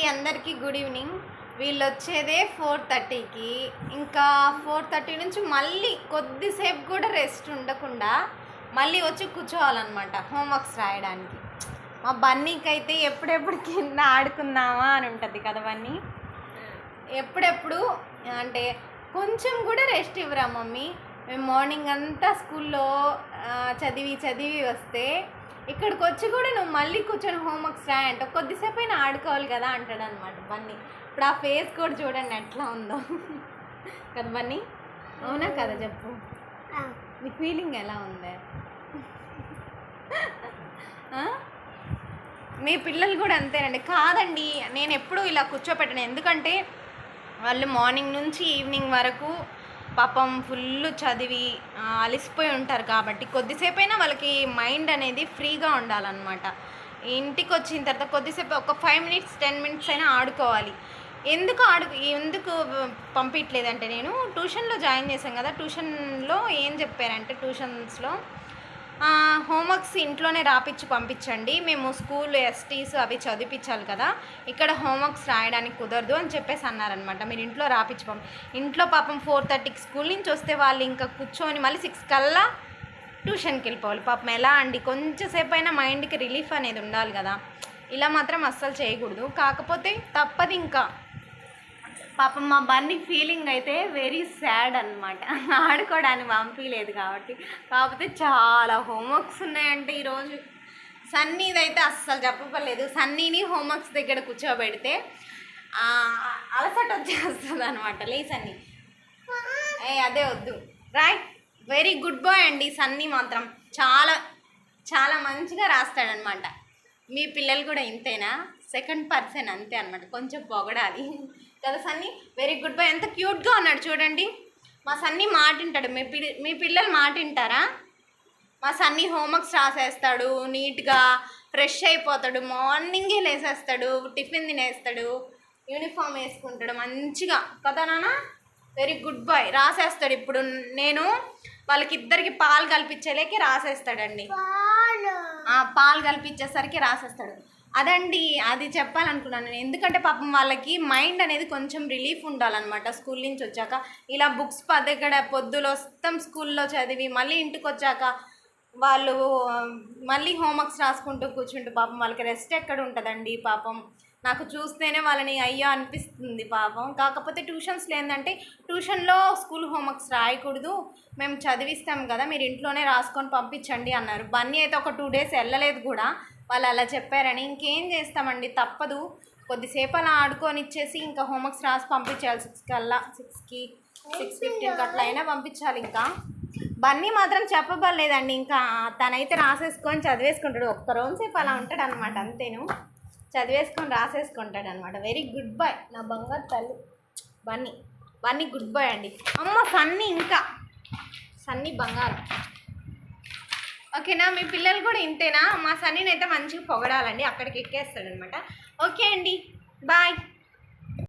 అండి అందరికీ good evening. వీళ్ళు వచ్చేదే ఫోర్ థర్టీకి. ఇంకా ఫోర్ థర్టీ నుంచి మళ్ళీ కొద్దిసేపు కూడా రెస్ట్ ఉండకుండా మళ్ళీ వచ్చి కూర్చోవాలన్నమాట హోంవర్క్స్ రాయడానికి. మా బన్నీకి అయితే ఎప్పుడెప్పుడు కింద ఆడుకుందామా అని ఉంటుంది కదా బన్నీ? ఎప్పుడెప్పుడు? అంటే కొంచెం కూడా రెస్ట్ ఇవ్వరా మమ్మీ? మేము మార్నింగ్ అంతా స్కూల్లో చదివి చదివి వస్తే ఇక్కడికి వచ్చి కూడా నువ్వు మళ్ళీ కూర్చొని హోంవర్క్స్ రాయంట కొద్దిసేపు అయినా ఆడుకోవాలి కదా అంటాడు అనమాట బన్నీ. ఇప్పుడు ఆ ఫేస్ కూడా చూడండి ఎట్లా ఉందో. కదా బన్నీ? అవునా కదా చెప్పు. నీ ఫీలింగ్ ఎలా ఉంది? మీ పిల్లలు కూడా అంతేనండి. కాదండి నేను ఎప్పుడూ ఇలా కూర్చోపెట్టను. ఎందుకంటే వాళ్ళు మార్నింగ్ నుంచి ఈవినింగ్ వరకు పాపం ఫుల్ చదివి అలసిపోయి ఉంటారు కాబట్టి కొద్దిసేపైనా వాళ్ళకి మైండ్ అనేది ఫ్రీగా ఉండాలన్నమాట. ఇంటికి వచ్చిన తర్వాత కొద్దిసేపు ఒక ఫైవ్ మినిట్స్ టెన్ మినిట్స్ అయినా ఆడుకోవాలి. ఎందుకు ఆడు ఎందుకు పంపించలేదంటే నేను ట్యూషన్లో జాయిన్ చేశాను కదా ట్యూషన్లో ఏం చెప్పారంటే ట్యూషన్స్లో హోంవర్క్స్ ఇంట్లోనే రాపిచ్చి పంపించండి. మేము స్కూల్ ఎస్టీస్ అవి చదివించాలి కదా. ఇక్కడ హోంవర్క్స్ రాయడానికి కుదరదు అని చెప్పేసి అన్నారనమాట మీరు ఇంట్లో రాపిచ్చి పంపి ఇంట్లో పాపం ఫోర్ థర్టీకి స్కూల్ నుంచి వస్తే వాళ్ళు ఇంకా కూర్చొని మళ్ళీ సిక్స్ కల్లా ట్యూషన్కి వెళ్ళిపోవాలి. పాపం ఎలా అండి? కొంచెంసేపు అయినా మైండ్కి రిలీఫ్ అనేది ఉండాలి కదా. ఇలా మాత్రం అస్సలు చేయకూడదు. కాకపోతే తప్పదు ఇంకా పాపం మా బన్నీ ఫీలింగ్ అయితే వెరీ సాడ్ అనమాట ఆడుకోవడానికి పంపించలేదు కాబట్టి. కాకపోతే చాలా హోంవర్క్స్ ఉన్నాయంటే ఈరోజు. సన్నీదైతే అస్సలు చెప్పలేదు సన్నీని హోంవర్క్స్ దగ్గర కూర్చోబెడితే అలసట వచ్చేస్తుంది అనమాట లే సన్నీ. ఏ అదే వద్దు. రైట్ వెరీ గుడ్ బాయ్ అండి సన్నీ మాత్రం. చాలా చాలా మంచిగా రాస్తాడనమాట మీ పిల్లలు కూడా ఇంతేనా? సెకండ్ పర్సన్ అంతే అనమాట కొంచెం పొగడాలి. కదా సన్నీ? వెరీ గుడ్ బాయ్ ఎంత క్యూట్గా ఉన్నాడు చూడండి. మా సన్నీ మాట వింటాడు మీ పిల్ మీ పిల్లలు మాట వింటారా మా సన్నీ హోంవర్క్స్ రాసేస్తాడు నీట్గా ఫ్రెష్ అయిపోతాడు మార్నింగే లేసేస్తాడు టిఫిన్ తినేస్తాడు యూనిఫామ్ వేసుకుంటాడు మంచిగా. కదా నాన్న? వెరీ గుడ్ బాయ్ రాసేస్తాడు ఇప్పుడు. నేను వాళ్ళకి ఇద్దరికి పాలు కల్పించేలేకి రాసేస్తాడండి. ఆ, పాలు కల్పించేసరికి రాసేస్తాడు. అదండి అది చెప్పాలనుకున్నాను నేను. ఎందుకంటే పాపం వాళ్ళకి మైండ్ అనేది కొంచెం రిలీఫ్ ఉండాలన్నమాట స్కూల్ నుంచి వచ్చాక. ఇలా బుక్స్ పదగడ పొద్దులో వస్తాం స్కూల్లో చదివి మళ్ళీ ఇంటికి వచ్చాక వాళ్ళు మళ్ళీ హోంవర్క్స్ రాసుకుంటూ కూర్చుంటూ పాపం వాళ్ళకి రెస్ట్ ఎక్కడ ఉంటుందండి పాపం. నాకు చూస్తేనే వాళ్ళని అయ్యో అనిపిస్తుంది పాపం. కాకపోతే ట్యూషన్స్లో ఏంటంటే ట్యూషన్లో స్కూల్ హోంవర్క్స్ రాయకూడదు. మేము చదివిస్తాం కదా మీరు ఇంట్లోనే రాసుకొని పంపించండి అన్నారు. బన్నీ అయితే ఒక టూ డేస్ వెళ్ళలేదు కూడా. వాళ్ళు అలా చెప్పారని ఇంకేం చేస్తామండి? తప్పదు. కొద్దిసేపు అలా ఆడుకొని ఇచ్చేసి ఇంకా హోంవర్క్స్ రాసి పంపించాలి. సిక్స్ కల్లా సిక్స్కి సిక్స్ ఫిఫ్టీన్కి అట్లా అయినా పంపించాలి ఇంకా. బన్నీ మాత్రం చెప్పబడలేదండి. ఇంకా తనైతే రాసేసుకొని చదివేసుకుంటాడు. ఒక్క రోజు సేపు అలా ఉంటాడు అనమాట అంతేను. చదివేసుకొని రాసేసుకుంటాడు అనమాట వెరీ గుడ్ బాయ్. నా బంగారు తల్లి. బన్నీ. బన్నీ గుడ్ బాయ్ అండి. అమ్మ సన్నీ ఇంకా. సన్నీ బంగారం. ఓకేనా? మీ పిల్లలు కూడా ఇంతేనా? మా సన్నీని అయితే మంచిగా పొగడాలండి. అక్కడికి ఎక్కేస్తాడనమాట ఓకే అండి. బాయ్.